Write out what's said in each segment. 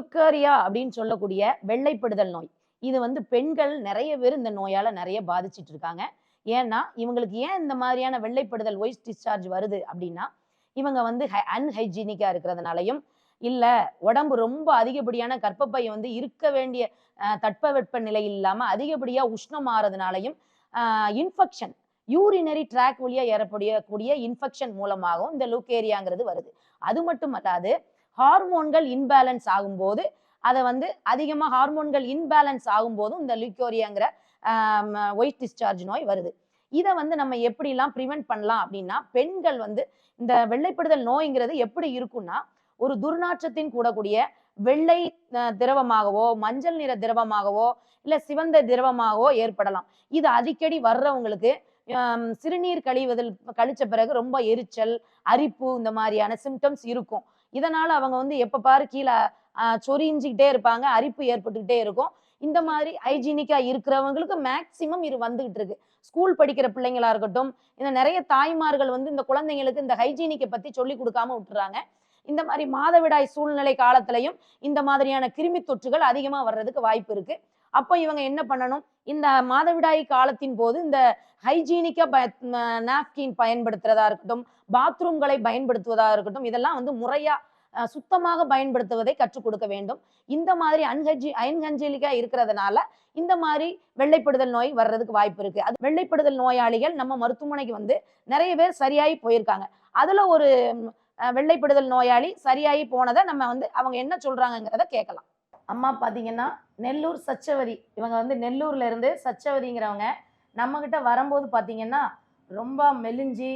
லுக்கேரியா அப்படின்னு சொல்லக்கூடிய வெள்ளைப்படுதல் நோய். இது வந்து பெண்கள் நிறைய பேர் இந்த நோயால நிறைய பாதிச்சிட்டு இருக்காங்க. ஏன்னா இவங்களுக்கு ஏன் இந்த மாதிரியான வெள்ளைப்படுதல் ஒய்ஸ் டிஸ்சார்ஜ் வருது அப்படின்னா இவங்க வந்து அன்ஹைஜீனிக்கா இருக்கிறதுனாலையும் இல்ல உடம்பு ரொம்ப அதிகப்படியான கர்ப்பப்பை வந்து இருக்க வேண்டிய தட்பவெட்ப நிலை இல்லாம அதிகப்படியா உஷ்ணம் ஆறதுனாலையும் இன்ஃபெக்ஷன் யூரினரி ட்ராக் வழியா கூடிய இன்ஃபெக்ஷன் மூலமாகவும் இந்த லூக்கேரியாங்கிறது வருது. அது மட்டும் அல்லாது ஹார்மோன்கள் இன்பேலன்ஸ் ஆகும்போது அதை வந்து அதிகமாக ஹார்மோன்கள் இன்பேலன்ஸ் ஆகும்போதும் இந்த லியூக்கோரியாங்கிற ஒயிட் டிஸ்சார்ஜ் நோய் வருது. இதை வந்து நம்ம எப்படிலாம் ப்ரிவென்ட் பண்ணலாம் அப்படின்னா பெண்கள் வந்து இந்த வெள்ளைப்படுதல் நோய்ங்கிறது எப்படி இருக்கும்னா ஒரு துர்நாற்றத்தின் கூடக்கூடிய வெள்ளை திரவமாகவோ மஞ்சள் நிற திரவமாகவோ இல்லை சிவந்த திரவமாகவோ ஏற்படலாம். இது அடிக்கடி வர்றவங்களுக்கு சிறுநீர் கழிவதில் கழிச்ச பிறகு ரொம்ப எரிச்சல் அரிப்பு இந்த மாதிரியான சிம்டம்ஸ் இருக்கும். இதனால அவங்க வந்து எப்ப பாரு கீழே சொரிஞ்சிக்கிட்டே சொரிஞ்சுக்கிட்டே இருப்பாங்க அரிப்பு ஏற்பட்டுக்கிட்டே இருக்கும். இந்த மாதிரி ஹைஜீனிக்கா இருக்கிறவங்களுக்கு மேக்சிமம் இது வந்துகிட்டு இருக்கு. ஸ்கூல் படிக்கிற பிள்ளைங்களா இருக்கட்டும் இந்த நிறைய தாய்மார்கள் வந்து இந்த குழந்தைங்களுக்கு இந்த ஹைஜீனிக்கை பத்தி சொல்லி கொடுக்காம விட்டுறாங்க. இந்த மாதிரி மாதவிடாய் சூழ்நிலை காலத்திலையும் இந்த மாதிரியான கிருமி தொற்றுகள் அதிகமா வர்றதுக்கு வாய்ப்பு இருக்கு. அப்போ இவங்க என்ன பண்ணணும்? இந்த மாதவிடாய் காலத்தின் போது இந்த ஹைஜீனிக்கா ப நாப்கின் பயன்படுத்துறதா இருக்கட்டும் பாத்ரூம்களை பயன்படுத்துவதா இருக்கட்டும் இதெல்லாம் வந்து முறையா சுத்தமாக பயன்படுத்துவதை கற்றுக் கொடுக்க வேண்டும். இந்த மாதிரி அன்ஹஜி அன்ஹஞ்சலிக்கா இருக்கிறதுனால இந்த மாதிரி வெள்ளைப்படுதல் நோய் வர்றதுக்கு வாய்ப்பு இருக்கு. அது வெள்ளைப்படுதல் நோயாளிகள் நம்ம மருத்துவமனைக்கு வந்து நிறைய பேர் சரியாகி போயிருக்காங்க. அதுல ஒரு வெள்ளைப்படுதல் நோயாளி சரியாகி போனதை நம்ம வந்து அவங்க என்ன சொல்றாங்கங்கிறத கேட்கலாம். அம்மா பார்த்தீங்கன்னா நெல்லூர் சச்சவதி இவங்க வந்து நெல்லூர்ல இருந்து சச்சவதிங்கிறவங்க நம்ம கிட்ட வரும்போது பார்த்தீங்கன்னா ரொம்ப மெலிஞ்சி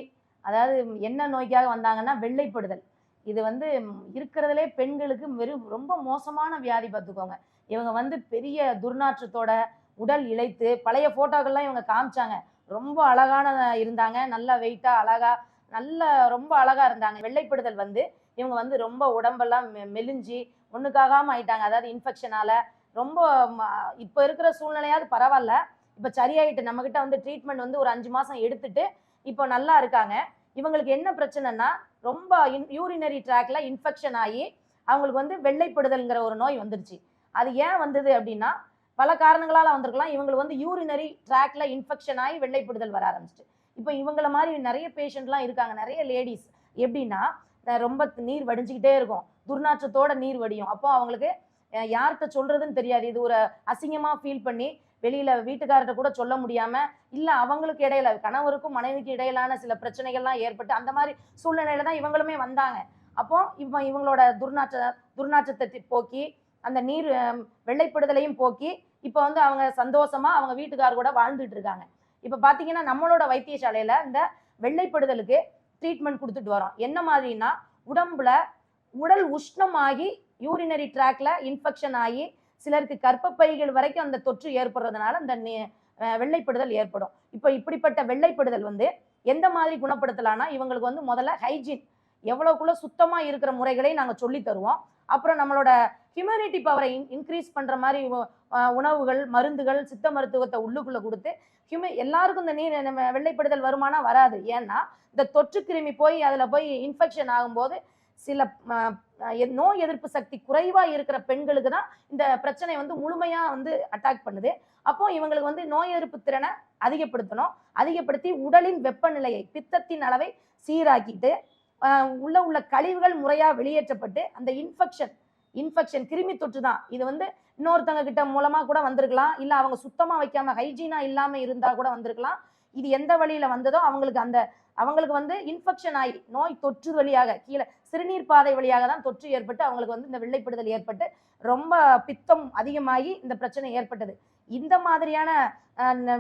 அதாவது என்ன நோய்க்காக வந்தாங்கன்னா வெள்ளைப்படுதல். இது வந்து இருக்கிறதுலே பெண்களுக்கு வெறும் ரொம்ப மோசமான வியாதி பார்த்துக்கோங்க. இவங்க வந்து பெரிய துர்நாற்றத்தோட உடல் இழைத்து பழைய ஃபோட்டோக்கள்லாம் இவங்க காமிச்சாங்க. ரொம்ப அழகான இருந்தாங்க. நல்ல வெயிட்டாக அழகா நல்ல ரொம்ப அழகா இருந்தாங்க. வெள்ளைப்படுதல் வந்து இவங்க வந்து ரொம்ப உடம்பெல்லாம் மெ- மெலிஞ்சி ஒண்ணுக்காகாம ஆயிட்டாங்க. அதாவது இன்ஃபெக்ஷனால ரொம்ப ம, இப்ப இருக்கிற சூழ்நிலையாவது பரவாயில்ல. இப்ப சரியாயிட்டு நம்மக்கிட்ட வந்து ட்ரீட்மெண்ட் வந்து ஒரு அஞ்சு மாசம் எடுத்துட்டு இப்போ நல்லா இருக்காங்க. இவங்களுக்கு என்ன பிரச்சனைனா ரொம்ப யூரினரி ட்ராக்ல இன்ஃபெக்ஷன் ஆகி அவங்களுக்கு வந்து வெள்ளைப்படுதல்ங்கிற ஒரு நோய் வந்துருச்சு. அது ஏன் வந்தது அப்படின்னா பல காரணங்களால வந்திருக்கலாம். இவங்களுக்கு வந்து யூரினரி ட்ராக்ல இன்ஃபெக்ஷன் ஆகி வெள்ளைப்படுதல் வர ஆரம்பிச்சிட்டு. இப்போ இவங்கள மாதிரி நிறைய பேஷண்ட்லாம் இருக்காங்க. நிறைய லேடிஸ் எப்படின்னா ரொம்ப நீர் வடிஞ்சுக்கிட்டே இருக்கும். துர்நாற்றத்தோட நீர் வடியும். அப்போ அவங்களுக்கு யார்கிட்ட சொல்றதுன்னு தெரியாது. இது ஒரு அசிங்கமா ஃபீல் பண்ணி வெளியில வீட்டுக்காரர்கிட்ட கூட சொல்ல முடியாம இல்ல அவங்களுக்கு இடையில கணவருக்கும் மனைவிக்கு இடையிலான சில பிரச்சனைகள்லாம் ஏற்பட்டு அந்த மாதிரி சூழ்நிலையில தான் இவங்களுமே வந்தாங்க. அப்போ இவ இவங்களோட துர்நாற்ற துர்நாற்றத்தை போக்கி அந்த நீர் வெள்ளைப்படுதலையும் போக்கி இப்போ வந்து அவங்க சந்தோஷமா அவங்க வீட்டுக்கார் கூட வாழ்ந்துட்டு இருக்காங்க. இப்போ பாத்தீங்கன்னா நம்மளோட வைத்தியசாலையில இந்த வெள்ளைப்படுதலுக்கு ட்ரீட்மெண்ட் கொடுத்துட்டு வரோம். என்ன மாதிரின்னா உடம்புல உடல் உஷ்ணமாகி யூரினரி ட்ராக்ல இன்ஃபெக்ஷன் ஆகி சிலருக்கு கர்ப்பப்பைகள் வரைக்கும் அந்த தொற்று ஏற்படுறதுனால அந்த வெள்ளைப்படுதல் ஏற்படும். இப்போ இப்படிப்பட்ட வெள்ளைப்படுதல் வந்து எந்த மாதிரி குணப்படுத்தலாம்னா இவங்களுக்கு வந்து முதல்ல ஹைஜீன் எவ்வளவுக்குள்ள சுத்தமா இருக்கிற முறைகளை நாங்கள் சொல்லி தருவோம். அப்புறம் நம்மளோட ஹியூமனிட்டி பவரை இன் இன்க்ரீஸ் பண்ணுற மாதிரி உணவுகள் மருந்துகள் சித்த மருத்துவத்தை உள்ளுக்குள்ளே கொடுத்து ஹியூம எல்லாருக்கும் இந்த நீர் நம்ம வெள்ளைப்படுதல் வருமானா வராது. ஏன்னா இந்த தொற்று கிருமி போய் அதில் போய் இன்ஃபெக்ஷன் ஆகும்போது சில நோய் எதிர்ப்பு சக்தி குறைவாக இருக்கிற பெண்களுக்கு தான் இந்த பிரச்சனை வந்து முழுமையாக வந்து அட்டாக் பண்ணுது. அப்போ இவங்களுக்கு வந்து நோய் எதிர்ப்பு திறனை அதிகப்படுத்தணும். அதிகப்படுத்தி உடலின் வெப்பநிலையை பித்தத்தின் அளவை சீராக்கிட்டு உள்ள உள்ள கழிவுகள் முறையாக வெளியேற்றப்பட்டு அந்த இன்ஃபெக்ஷன் இன்ஃபெக்ஷன் கிருமி தொற்று தான். இது வந்து இன்னொருத்தவங்க கிட்ட மூலமாக கூட வந்திருக்கலாம். இல்லை அவங்க சுத்தமாக வைக்காம ஹைஜீனாக இல்லாமல் இருந்தால் கூட வந்திருக்கலாம். இது எந்த வழியில் வந்ததோ அவங்களுக்கு அந்த அவங்களுக்கு வந்து இன்ஃபெக்ஷன் ஆகி நோய் தொற்று வழியாக கீழே சிறுநீர் பாதை வழியாக தான் தொற்று ஏற்பட்டு அவங்களுக்கு வந்து இந்த வெள்ளைப்படுதல் ஏற்பட்டு ரொம்ப பித்தம் அதிகமாகி இந்த பிரச்சனை ஏற்பட்டது. இந்த மாதிரியான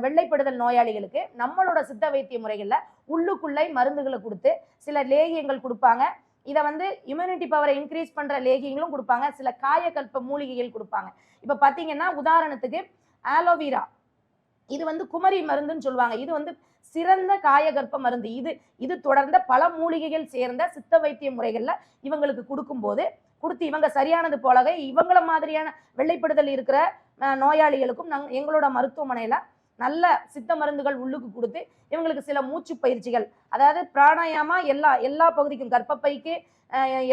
வெள்ளைப்படுதல் நோயாளிகளுக்கு நம்மளோட சித்த வைத்திய முறைகளில் உள்ளுக்குள்ளே மருந்துகளை கொடுத்து சில லேகியங்கள் கொடுப்பாங்க. இதை வந்து இம்யூனிட்டி பவரை இன்க்ரீஸ் பண்ணுற லேகியங்களும் கொடுப்பாங்க. சில காயக்கல்ப மூலிகைகள் கொடுப்பாங்க. இப்போ பார்த்தீங்கன்னா உதாரணத்துக்கு ஆலோவேரா இது வந்து குமரி மருந்துன்னு சொல்லுவாங்க. இது வந்து சிறந்த காயகற்ப மருந்து. இது இது தொடர்ந்த பல மூலிகைகள் சேர்ந்த சித்த வைத்திய முறைகளில் இவங்களுக்கு கொடுக்கும்போது கொடுத்து இவங்க சரியானது போலவே இவங்கள மாதிரியான வெள்ளைப்படுதல் இருக்கிற நோயாளிகளுக்கும் நாங்க எங்களோட மருத்துவமனையில் நல்ல சித்த மருந்துகள் உள்ளுக்கு கொடுத்து இவங்களுக்கு சில மூச்சு பயிற்சிகள். அதாவது பிராணாயாமா எல்லா எல்லா பகுதிக்கும் கர்ப்பப்பைக்கு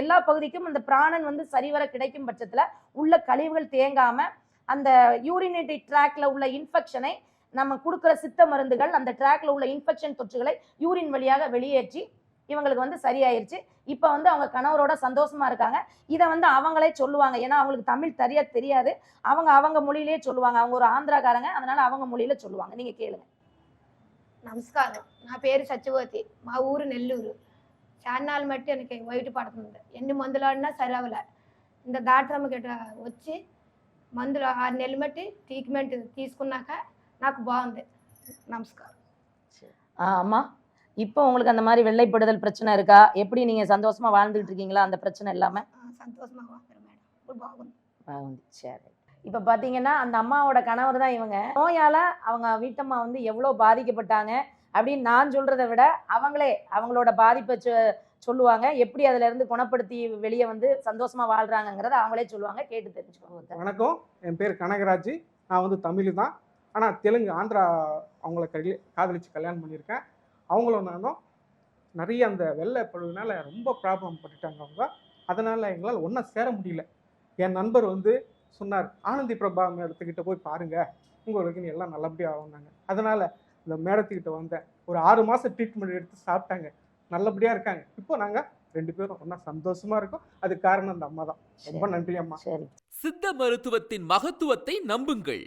எல்லா பகுதிக்கும் அந்த பிராணன் வந்து சரிவர கிடைக்கும் பட்சத்தில் உள்ள கழிவுகள் தேங்காமல் அந்த யூரினேட்டரி ட்ராக்ல உள்ள இன்ஃபெக்ஷனை நம்ம கொடுக்குற சித்த மருந்துகள் அந்த ட்ராக்ல உள்ள இன்ஃபெக்ஷன் தொற்றுகளை யூரின் வழியாக வெளியேற்றி இவங்களுக்கு வந்து சரியாயிருச்சு இப்போ வந்து அவங்க கணவரோட சந்தோஷமா இருக்காங்க இதை வந்து அவங்களே சொல்லுவாங்க ஏன்னா அவங்களுக்கு தமிழ் சரியா தெரியாது அவங்க அவங்க மொழியிலேயே சொல்லுவாங்க அவங்க ஒரு ஆந்திராக்காரங்க அதனால அவங்க மொழியில சொல்லுவாங்க நீங்க கேளுங்க నమస్కారం నా పేరు సత్యవతి మా ఊరు నెల్లూరు చాన్నాళ్ళు మట్టి எனக்கு వైట్ పడుతుంది ఎన్ని మందులు ఆడినా సరి అవ్వలే ఇంత డాక్టర్ గిట్ట వచ్చి మందులు ఆరు నెలలు మట్టి ట్రీట్మెంట్ తీసుకున్నాక నాకు బాగుంది నమస్కారం ஆ, அம்மா இப்போ உங்களுக்கு அந்த மாதிரி வெள்ளைப்படுதல் பிரச்சனை இருக்கா எப்படி நீங்க சந்தோஷமா வாழ்ந்துட்டு இருக்கீங்களா அந்த பிரச்சனை இல்லாம ఆ, సంతోషంగా ఉంది మేడం ఇప్పుడు బాగుంది ஆகுது. சரி இப்போ பார்த்தீங்கன்னா அந்த அம்மாவோட கணவர் தான் இவங்க நோயால அவங்க வீட்டம்மா வந்து எவ்வளோ பாதிக்கப்பட்டாங்க அப்படின்னு நான் சொல்றதை விட அவங்களே அவங்களோட பாதிப்பை சொ- சொல்லுவாங்க எப்படி அதுல இருந்து குணப்படுத்தி வெளியே வந்து சந்தோஷமா வாழ்றாங்கங்கிறத அவங்களே சொல்லுவாங்க கேட்டு தெரிஞ்சுக்கோங்க வணக்கம் என் பேர் கனகராஜ் நான் வந்து தமிழ் தான் ஆனால் தெலுங்கு ஆந்திரா அவங்கள கல்ய காதலிச்சு கல்யாணம் பண்ணியிருக்கேன். அவங்களும் நானும் நிறைய அந்த வெள்ளை பழுவினால ரொம்ப ப்ராப்ளம் பட்டுட்டாங்க அவங்க. அதனால் எங்களால் ஒன்றா சேர முடியல. என் நண்பர் வந்து சொன்னார் ஆனந்தி பிரபா மேடத்துக்கிட்ட போய் பாருங்க. உங்களுக்கு நீ எல்லாம் நல்லபடியாக ஆகுனாங்க அதனால் இந்த மேடத்துக்கிட்ட வந்தேன். ஒரு ஆறு மாதம் ட்ரீட்மெண்ட் எடுத்து சாப்பிட்டாங்க. நல்லபடியாக இருக்காங்க. இப்போ நாங்கள் ரெண்டு பேரும் ஒன்றா சந்தோஷமாக இருக்கோம். அதுக்கு காரணம் அந்த அம்மா தான். ரொம்ப நன்றி அம்மா. சரி. சித்த மருத்துவத்தின் மகத்துவத்தை நம்புங்கள்.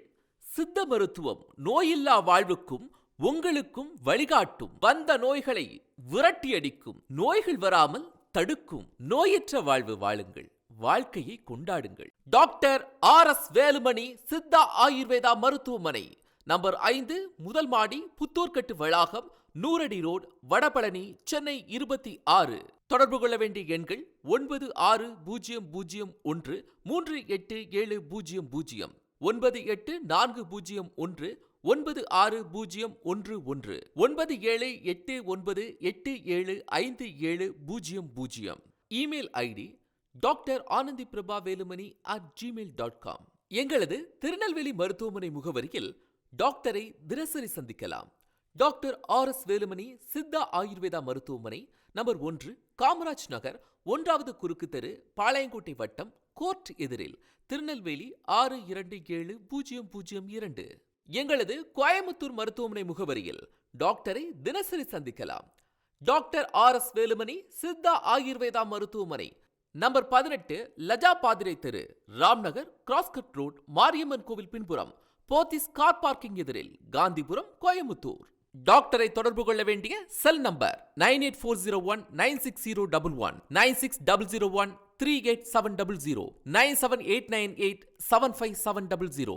சித்த மருத்துவம் நோயில்லா வாழ்வுக்கும் உங்களுக்கும் வழிகாட்டும். வந்த நோய்களை விரட்டியடிக்கும். நோய்கள் வராமல் தடுக்கும். நோயற்ற வாழ்வு வாழுங்கள். வாழ்க்கையை கொண்டாடுங்கள். Doctor R S Velumani Siddha Ayurveda மருத்துவமனை நம்பர் ஐந்து முதல் மாடி புத்தூர்கட்டு வளாகம் நூறடி ரோடு வடபழனி சென்னை இருபத்தி ஆறு. தொடர்பு கொள்ள வேண்டிய எண்கள் ஒன்பது ஆறு பூஜ்ஜியம் பூஜ்ஜியம் ஒன்று மூன்று எட்டு ஏழு பூஜ்ஜியம் பூஜ்ஜியம் ஒன்பது எட்டு நான்கு பூஜ்ஜியம் ஒன்று ஒன்பது ஆறு பூஜ்ஜியம் ஒன்று ஒன்று ஒன்பது ஏழு எட்டு ஒன்பது எட்டு ஏழு ஐந்து ஏழு பூஜ்ஜியம் பூஜ்ஜியம். Email ID doctor Anandhi Prabha Velumani at Gmail dot com. எங்களது திருநெல்வேலி மருத்துவமனை முகவரியில் டாக்டரை தினசரி சந்திக்கலாம். Doctor R S Velumani Siddha Ayurveda மருத்துவமனை நம்பர் ஒன்று காமராஜ் நகர் ஒன்றாவது குறுக்கு தெரு பாளையங்கோட்டை வட்டம் கோர்ட் எதிரில் திருநெல்வேலி ஆறு இரண்டு ஏழு பூஜ்ஜியம் பூஜ்ஜியம் இரண்டு. எங்களது கோயம்புத்தூர் மருத்துவமனை முகவரியில் டாக்டரை தினசரி சந்திக்கலாம். Doctor R S Velumani Siddha Ayurveda மருத்துவமனை நம்பர் பதினெட்டு லஜா பாதிரை தெரு ராம்நகர் கிராஸ்கட் ரோட் மாரியம்மன் கோவில் பின்புறம் போத்திஸ் கார் பார்க்கிங் எதிரில் காந்திபுரம் கோயம்புத்தூர். டாக்டரை தொடர்பு கொள்ள வேண்டிய cell number nine eight four zero one nine six zero double one nine six double zero one three eight seven double zero nine seven eight nine eight seven five seven double zero